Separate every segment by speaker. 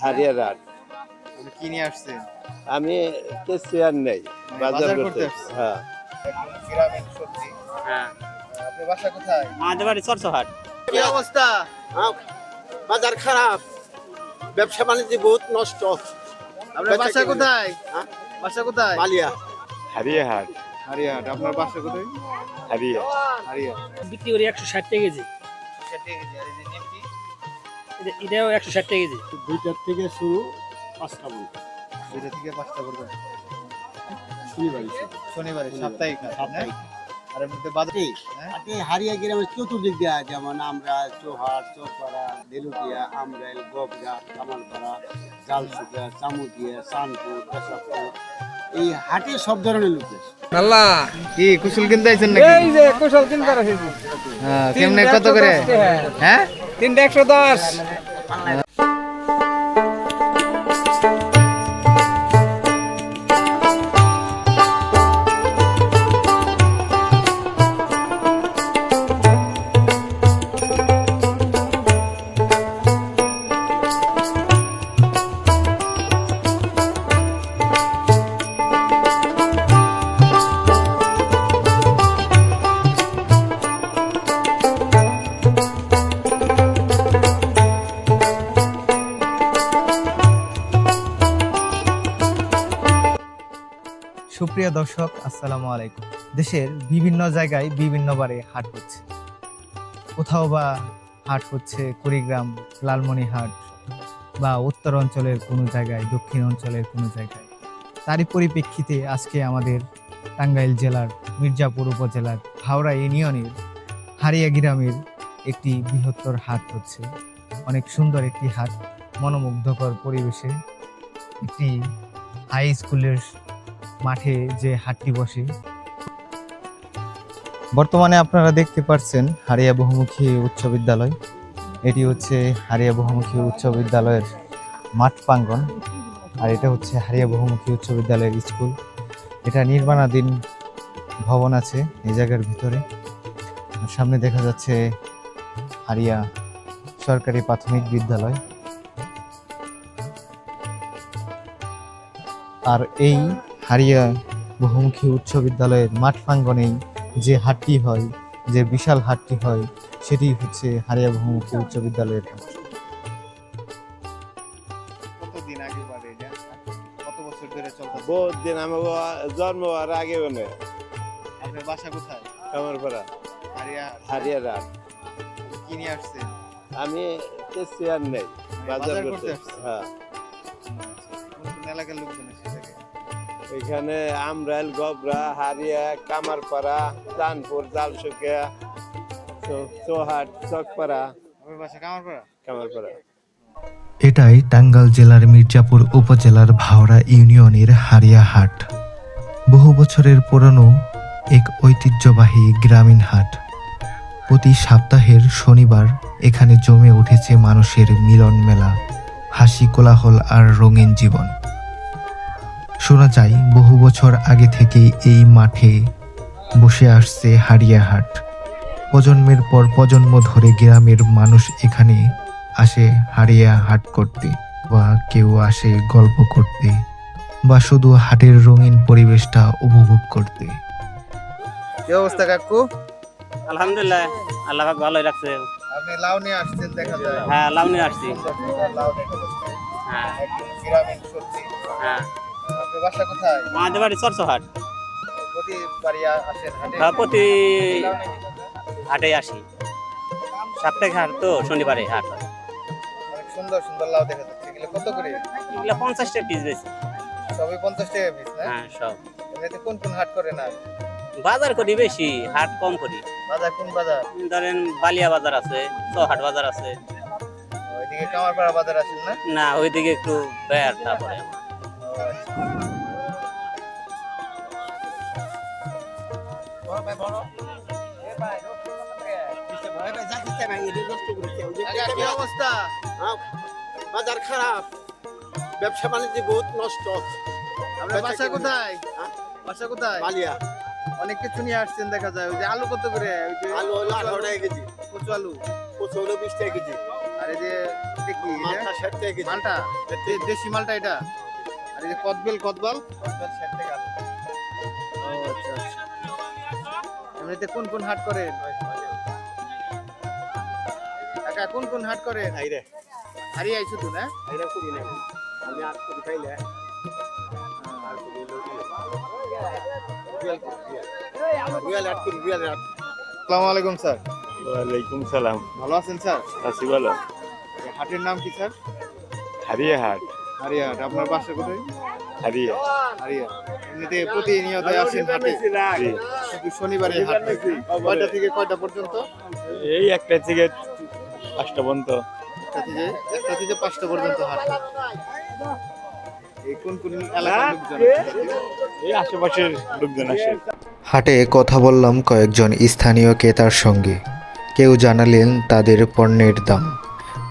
Speaker 1: হারিয়ার হাট
Speaker 2: আপনি কি নিয়ে আসছেন
Speaker 1: আমি চেয়ার নেই বাজার
Speaker 2: বাজার করতে
Speaker 1: হ্যাঁ।
Speaker 2: গ্রামীণ সবজি।
Speaker 3: হ্যাঁ।
Speaker 2: আপনার বাসা কোথায়?
Speaker 3: আমাদের বাড়ি চরচহাট
Speaker 2: কি অবস্থা?
Speaker 1: বাজার খারাপ। ব্যবসা বাণিজ্য বহুত নষ্ট।
Speaker 2: আপনার বাসা কোথায়?
Speaker 1: হ্যাঁ?
Speaker 2: বাসা কোথায়?
Speaker 1: মালিয়া হারিয়া হাট
Speaker 2: হারিয়াট আপনার বাসা কোথায়?
Speaker 1: হারিয়া
Speaker 2: হারিয়াট
Speaker 4: বিক্রি করি একশো ষাট টাকা কেজি। এটা- এটাও একশো ষাট টাকা কেজি।
Speaker 5: দুইটার থেকে শুরু পাঁচটা পর্যন্ত।
Speaker 2: দুইটা থেকে পাঁচটা করবেন
Speaker 5: শনিবার।
Speaker 2: শনিবারে সাপ্তাহিক
Speaker 5: সাপ্তাহিক।
Speaker 2: আর মধ্যে হ্যাঁ?
Speaker 5: হারিয়া গ্রামের চতুর্দিক দিয়ে যেমন আমরা চোহার চোরপাড়া দেলুটিয়া আমরাইল গবগা কামালপাড়া জালসুকা চামুটিয়া চানপুর কেশবপুর এই হাটে সব ধরনের লোক আছে।
Speaker 2: কি কুশল কিনতে আইছেন নাকি?
Speaker 4: এই যে কুশল তিন করা
Speaker 2: হ্যাঁ কেমনে কত করে? হ্যাঁ?
Speaker 4: তিনটা একশো দশ।
Speaker 6: সুপ্রিয় দর্শক, আসসালামু আলাইকুম। দেশের বিভিন্ন জায়গায় বিভিন্নবারে হাট হচ্ছে। কোথাও বা হাট হচ্ছে কুড়িগ্রাম লালমনিহাট বা উত্তর অঞ্চলের কোনো জায়গায়, দক্ষিণ অঞ্চলের কোনো জায়গায়। তারই পরিপ্রেক্ষিতে আজকে আমাদের টাঙ্গাইল জেলার মির্জাপুর উপজেলার হাওড়া ইউনিয়নের হারিয়া গ্রামের একটি বৃহত্তর হাট হচ্ছে। অনেক সুন্দর একটি হাট, মনোমুগ্ধকর পরিবেশে একটি হাই স্কুলের মাঠে যে হাটটি বসে। বর্তমানে আপনারা দেখতে পাচ্ছেন হারিয়া বহুমুখী উচ্চ বিদ্যালয়। এটি হচ্ছে হারিয়া বহুমুখী উচ্চ বিদ্যালয়ের মাঠ প্রাঙ্গন আর এটা হচ্ছে হারিয়া বহুমুখী উচ্চ বিদ্যালয়ের স্কুল। এটা নির্মাণাধীন ভবন আছে এই জায়গার ভিতরে। সামনে দেখা যাচ্ছে হারিয়া সরকারি প্রাথমিক বিদ্যালয়। আর এই হারিয়া বহুমুখী উচ্চ বিদ্যালয়ের মাঠ প্রাঙ্গণেই যে হাটটি হয় যে বিশাল হাটটি হয় সেটি হচ্ছে হারিয়া বহুমুখী উচ্চ বিদ্যালয়ের হাট।
Speaker 2: কতদিন আগে বাড়ে এটা কত বছর ধরে চলতেছে?
Speaker 1: বহুত দিন আমি জন্ম হওয়ার আগে মানে
Speaker 2: আপনার বাসা কোথায়?
Speaker 1: আমার পাড়া
Speaker 2: হারিয়া
Speaker 1: হারিয়ার হাট
Speaker 2: কি নিয়ে আসছেন
Speaker 1: আমি চেয়ার নেই বাজার
Speaker 2: বাজার
Speaker 1: করতে। হ্যাঁ।
Speaker 2: কোন কোন এলাকার লোকজন সেটাকে
Speaker 1: এখানে আমরাইল গবরা হারিয়া কামারপাড়া চানপুর জালসুকিয়া চৌ- চৌহাট চকপাড়া।
Speaker 2: কামারপাড়া?
Speaker 1: কামারপাড়া।
Speaker 6: এটাই টাঙ্গাইল জেলার মির্জাপুর উপজেলার ভাওড়া ইউনিয়নের হারিয়া হাট। বহু বছরের পুরনো এক ঐতিহ্যবাহী গ্রামীণ হাট। প্রতি সপ্তাহের শনিবার এখানে জমে উঠেছে মানুষের মিলন মেলা হাসি কোলাহল আর রঙিন জীবন। শোনা যায় বহু বছর আগে থেকেই এই মাঠে বসে আসছে হারিয়া হাট প্রজন্মের পর প্রজন্ম ধরে গ্রামের মানুষ এখানে আসে হারিয়া হাট করতে বা কেউ আসে গল্প করতে বা শুধু হাটের রঙিন পরিবেশটা উপভোগ করতে।
Speaker 2: কি অবস্থা কাকু?
Speaker 3: আলহামদুলিল্লাহ আল্লাহ পাক ভালোই রাখছে।
Speaker 2: আপনি লাউ নিয়ে আসছেন দেখা যায়।
Speaker 3: হ্যাঁ লাউ নিয়ে আসছি। হ্যাঁ।
Speaker 2: গ্রামীণ সবজি
Speaker 3: হ্যাঁ।
Speaker 2: বাসা কোথায়?
Speaker 3: আমাদের বাড়ি চরচহাট
Speaker 2: প্রতিবারই আসেন হাটে?
Speaker 3: হ্যাঁ, প্রতি হাটে আসি। সাপ্তাহিক হাট তো শনিবারে হাট।
Speaker 2: অনেক সুন্দর সুন্দর লাউ দেখা যাচ্ছে। এগুলো কত করে?
Speaker 3: এগুলো পঞ্চাশ টাকা পিস বেশি।
Speaker 2: সবই পঞ্চাশ টাকা পিস না?
Speaker 3: হ্যাঁ সব।
Speaker 2: এমনিতে কোন কোন হাট করে না
Speaker 3: বাজার করি বেশি হাট কম করি।
Speaker 2: বাজার কোন বাজার?
Speaker 3: ধরেন বালিয়া বাজার আছে চৌহাট বাজার আছে।
Speaker 2: ওইদিকে কামারপাড়া বাজার আছে না?
Speaker 3: না ওইদিকে একটু বেয়ার তারপরে।
Speaker 2: অবস্থা।
Speaker 1: বাজার খারাপ। ব্যবসা বাণিজ্য বহুত নষ্ট।
Speaker 2: আপনার বাসা কোথায়?
Speaker 1: হ্যাঁ?
Speaker 2: বাসা কোথায়?
Speaker 1: মালিয়া
Speaker 2: অনেক কিছু নিয়ে আসছেন দেখা যায়। ওই যে আলু কত করে? ওই যে
Speaker 1: আলু হলো আঠারো টাকা কেজি।
Speaker 2: কচু আলু।
Speaker 1: কচু হলো বিশ টাকা কেজি।
Speaker 2: আর এই যে এটা কি
Speaker 1: মালটা ষাট টাকা কেজি।
Speaker 2: মালটা? দেশি মালটা এটা? আর এই যে কদবেল কদবাল?
Speaker 1: কদবেল ষাট টাকা
Speaker 2: ও এমনিতে কোন কোন হাট করেন? কাকা কোন কোন হাট করেন?
Speaker 1: এই রে
Speaker 2: হারিয়ে আই শুধু না?
Speaker 1: এই রে না। আমি আট কোটি খাইলে আর কোটি রিয়াল রিয়াল আট কোটি রিয়াল আট।
Speaker 2: আসসালামু আলাইকুম স্যার।
Speaker 7: ওয়ালাইকুম সালাম।
Speaker 2: ভালো আছেন স্যার?
Speaker 7: আছি
Speaker 2: এই হাটের নাম কি স্যার?
Speaker 7: হারিয়ে হাট।
Speaker 2: হারিয়া হাট। আপনার বাসা কোথায়?
Speaker 7: হারিয়ে।
Speaker 2: হারিয়া এমনিতে প্রতিনিয়ত আসেন হাটে। শনিবারে হাট কয়টা থেকে কয়টা পর্যন্ত?
Speaker 7: এই একটা থেকে পাঁচটা পর্যন্ত।
Speaker 2: একটা থেকে একটা থেকে পাঁচটা পর্যন্ত হাট। এই কোন কোন এলাকার লোকজন আছে?
Speaker 7: এই আশেপাশের লোকজন আসে।
Speaker 6: হাটে কথা বললাম কয়েকজন স্থানীয় ক্রেতার সঙ্গে। কেউ জানালেন তাদের পণ্যের দাম।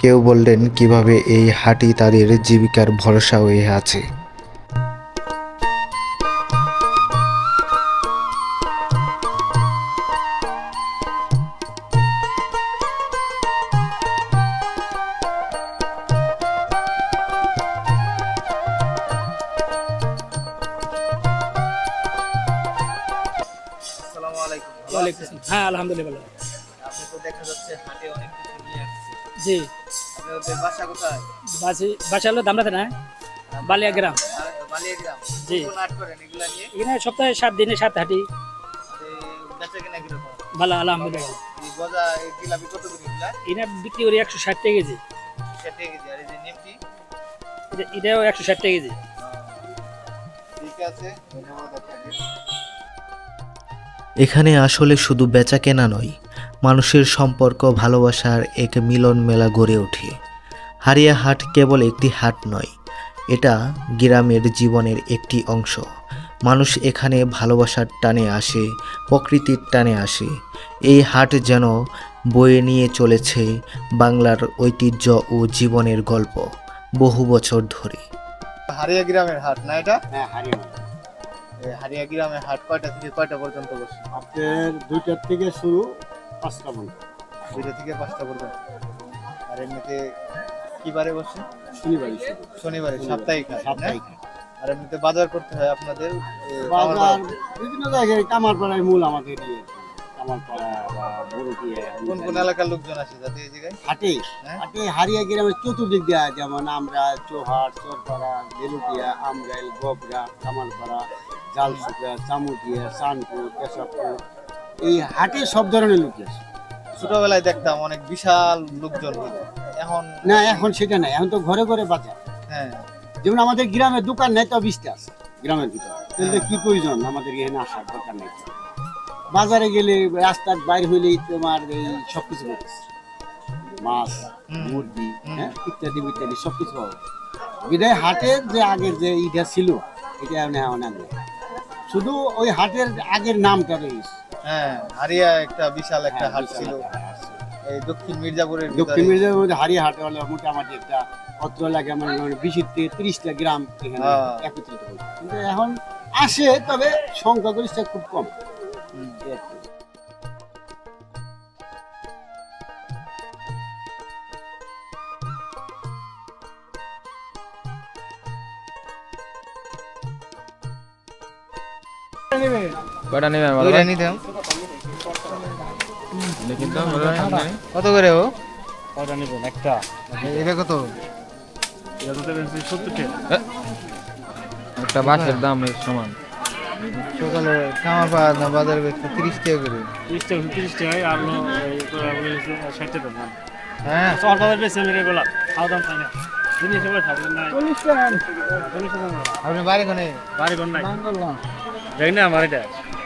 Speaker 6: কেউ বললেন কীভাবে এই হাটই তাদের জীবিকার ভরসা হয়ে আছে।
Speaker 4: হ্যাঁ আলহামদুলিল্লাহ। জি।
Speaker 2: আপনাদের বাসা কোথায়
Speaker 4: বাসি বাসা হলো দামরাতে না বালিয়া গ্রাম। জি। সপ্তাহে সাত দিনে সাত হাঁটি। ভালো, আলহামদুলিল্লাহ।
Speaker 2: এই
Speaker 4: বিক্রি করি একশো ষাট টাকা কেজি। এটাও একশো ষাট টাকা কেজি।
Speaker 2: ঠিক আছে, ধন্যবাদ আপনাকে।
Speaker 6: এখানে আসলে শুধু বেচা কেনা নয় মানুষের সম্পর্ক ভালোবাসার এক মিলন মেলা গড়ে ওঠে। হারিয়া হাট কেবল একটি হাট নয় এটা গ্রামের জীবনের একটি অংশ। মানুষ এখানে ভালোবাসার টানে আসে প্রকৃতির টানে আসে। এই হাট যেন বয়ে নিয়ে চলেছে বাংলার ঐতিহ্য ও জীবনের গল্প বহু বছর ধরে।
Speaker 2: হারিয়া গ্রামের হাট না এটা?
Speaker 5: হ্যাঁ হারিয়া
Speaker 2: হারিয়া গ্রামের হাট কয়টা থেকে কয়টা পর্যন্ত বসে?
Speaker 5: আপনার দুইটার থেকে শুরু পাঁচটা পর্যন্ত।
Speaker 2: দুইটা থেকে পাঁচটা পর্যন্ত। আর এমনিতে কি বারে বসে?
Speaker 5: শনিবারই শুরু
Speaker 2: শনিবারে। সাপ্তাহিক
Speaker 5: সাপ্তাহিক
Speaker 2: আর এমনিতে বাজার করতে হয় আপনাদের
Speaker 5: বাজার বিভিন্ন জায়গায় কামারপাড়ায় মূল আমাদের ইয়ে। কামারপাড়া বা বড়টিয়া
Speaker 2: কোন কোন এলাকার লোকজন আসে যাতে এই জায়গায়?
Speaker 5: হাটে?
Speaker 2: হ্যাঁ?
Speaker 5: হাটে হারিয়া গ্রামের চতুর্দিক দেওয়া যেমন আমরা চোহাট চরপাড়া বেলুটিয়া আমরাইল গবরা কামারপাড়া জালসুকা চামুটিয়া চানপুর কেশবপুর এই হাটে সব ধরনের লোক আছে
Speaker 2: ছোটবেলায় দেখতাম অনেক বিশাল লোকজন এখন
Speaker 5: না এখন সেটা নাই। এখন তো ঘরে ঘরে বাজার।
Speaker 2: হ্যাঁ।
Speaker 5: যেমন আমাদের গ্রামে দোকান নেই তো বিশটা আছে গ্রামের ভিতরে। কিন্তু কি প্রয়োজন? আমাদের এখানে আসার দরকার নেই। বাজারে গেলে রাস্তার বাইরে হইলেই তোমার এই সব কিছু। মাছ মুরগি হ্যাঁ ইত্যাদি ইত্যাদি সব কিছু পাবো বিদায় হাটের যে আগের যে ইটা ছিল এটা এখন অনেক। শুধু ওই হাটের আগের নামটা রয়েছে।
Speaker 2: হ্যাঁ হারিয়া একটা বিশাল একটা হাট ছিল। এই দক্ষিণ মির্জাপুরের
Speaker 5: দক্ষিণ মির্জাপুর মধ্যে হারিয়া হাট হলো মোটামুটি একটা অত্র লাগে আমার বিশ থেকে তিরিশটা গ্রাম এখানে
Speaker 2: হ্যাঁ।
Speaker 5: একত্রিত কিন্তু এখন আসে তবে সংখ্যাগরিষ্ঠ খুব কম।
Speaker 2: হুম।
Speaker 5: এই আর কি।
Speaker 8: কয়টা নেবেন
Speaker 2: দুইটা? নিতাম
Speaker 8: দেখি তো।
Speaker 2: কত করে ও?
Speaker 4: কয়টা নেবেন? একটা।
Speaker 2: এটা কত?
Speaker 8: একটা বাসের দাম এর সমান।
Speaker 2: সকালে কামার পাওয়া না বাজারে বেচতে তিরিশ টাকা করে?
Speaker 4: তিরিশ টাকা তিরিশ টাকায় আর ষাট টাকা দাম।
Speaker 2: হ্যাঁ।
Speaker 4: বাজার আমি রেগুলার খাওয়া দাম পাই না।
Speaker 2: আপনি বাড়ি কোনে?
Speaker 4: বাড়ি ঘর নাই? দেখ না আমার এটা।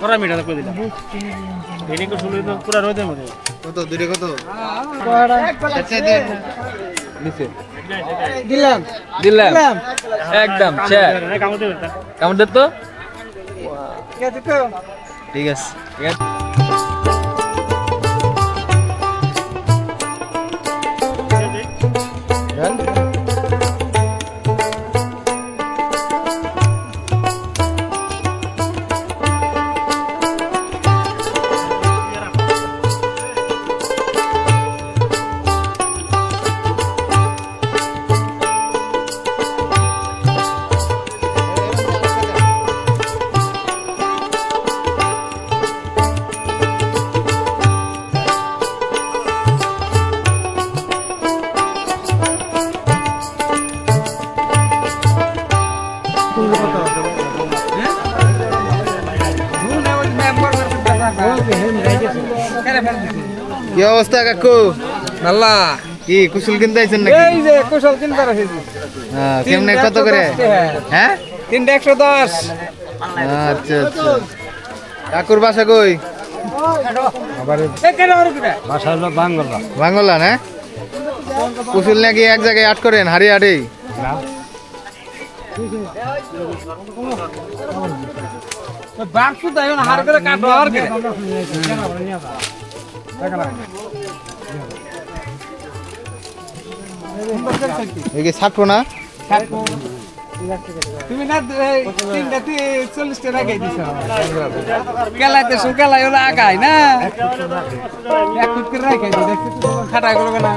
Speaker 8: করা
Speaker 4: মিঠা করে দিলাম। এনে একটু শুনলে তো পুরা রোদের মধ্যে
Speaker 2: কত দূরে কত?
Speaker 8: নিচে। দিলাম। দিলাম। একদম শেয়ার কামড় দে তো।
Speaker 2: ঠিক আছে। কি অবস্থা কাকু?
Speaker 8: নাল্লা
Speaker 2: কি কুশল কিনতে আইছেন নাকি?
Speaker 8: এই যে কুশল এসেছি
Speaker 2: হ্যাঁ, কেমনে কত করে? হ্যাঁ?
Speaker 8: তিনটা একশো দশ।
Speaker 2: আচ্ছা আচ্ছা। কাকুর বাসা কই?
Speaker 4: বাসা হলো বাঙ্গলা।
Speaker 2: বাংলা না? কুশল নাকি এক জায়গায় আট করেন হাড়ি হাড়ি
Speaker 8: বারশো তাই হার করে কাটো আর
Speaker 2: কি ছাটবো না?
Speaker 8: তুমি না এই তিনটা চল্লিশ টাকা আগে দিছ। কেলাইতে শু কেলাই হলো আগাই না? এক ফুট করে রাখাই খাটা করবে না।